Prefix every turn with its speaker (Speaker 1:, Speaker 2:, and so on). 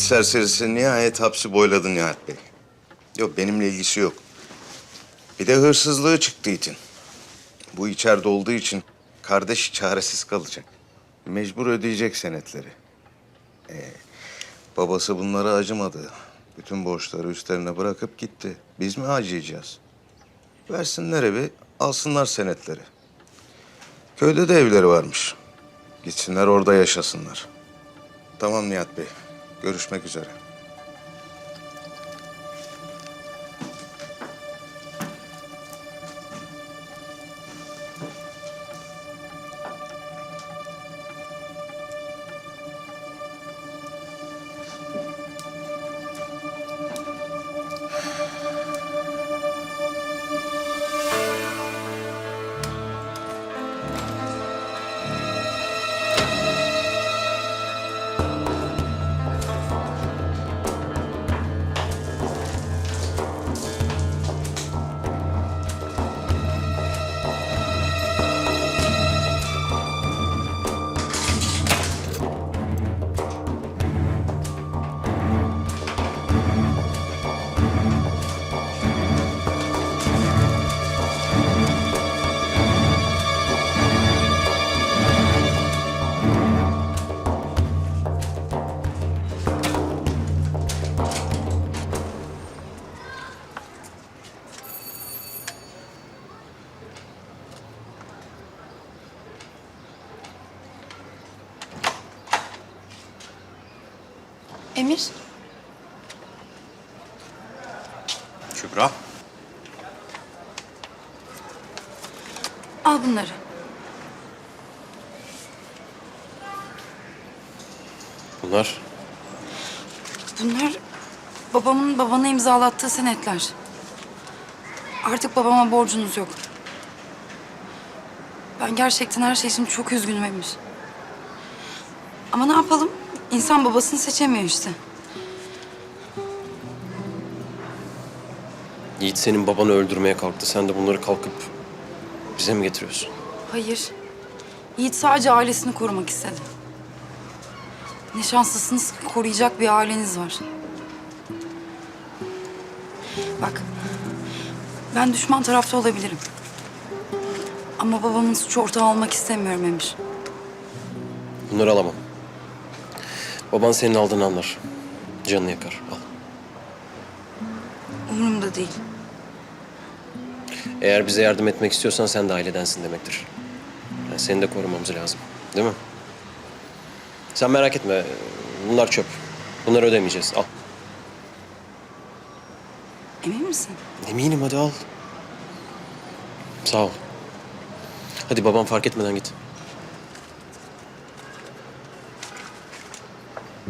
Speaker 1: serserisi nihayet hapsi boyladı Nihat Bey. Yok benimle ilgisi yok. Bir de hırsızlığı çıktı itin. Bu içeride olduğu için kardeş çaresiz kalacak. Mecbur ödeyecek senetleri. Ee, babası bunlara acımadı. Bütün borçları üstlerine bırakıp gitti. Biz mi acıyacağız? Versinler evi, alsınlar senetleri. Köyde de evleri varmış. Gitsinler orada yaşasınlar. Tamam Nihat Bey. Görüşmek üzere.
Speaker 2: Emir,
Speaker 3: Kübra.
Speaker 2: al bunları.
Speaker 3: Bunlar
Speaker 2: Bunlar babamın babana imzalattığı senetler. Artık babama borcunuz yok. Ben gerçekten her şey için çok üzgünüm Emir. Ama ne yapalım? İnsan babasını seçemiyor işte.
Speaker 3: Yiğit senin babanı öldürmeye kalktı. Sen de bunları kalkıp bize mi getiriyorsun?
Speaker 2: Hayır. Yiğit sadece ailesini korumak istedi. Ne şanslısınız ki koruyacak bir aileniz var. Bak, ben düşman tarafta olabilirim. Ama babamın suç ortağı olmak istemiyorum Emir.
Speaker 3: Bunları alamam. Baban senin aldığını anlar. Canını yakar. Al.
Speaker 2: Umurumda değil.
Speaker 3: Eğer bize yardım etmek istiyorsan sen de ailedensin demektir. Yani seni de korumamız lazım. Değil mi? Sen merak etme. Bunlar çöp. Bunları ödemeyeceğiz. Al.
Speaker 2: Emin misin?
Speaker 3: Eminim hadi al. Sağ ol. Hadi babam fark etmeden git.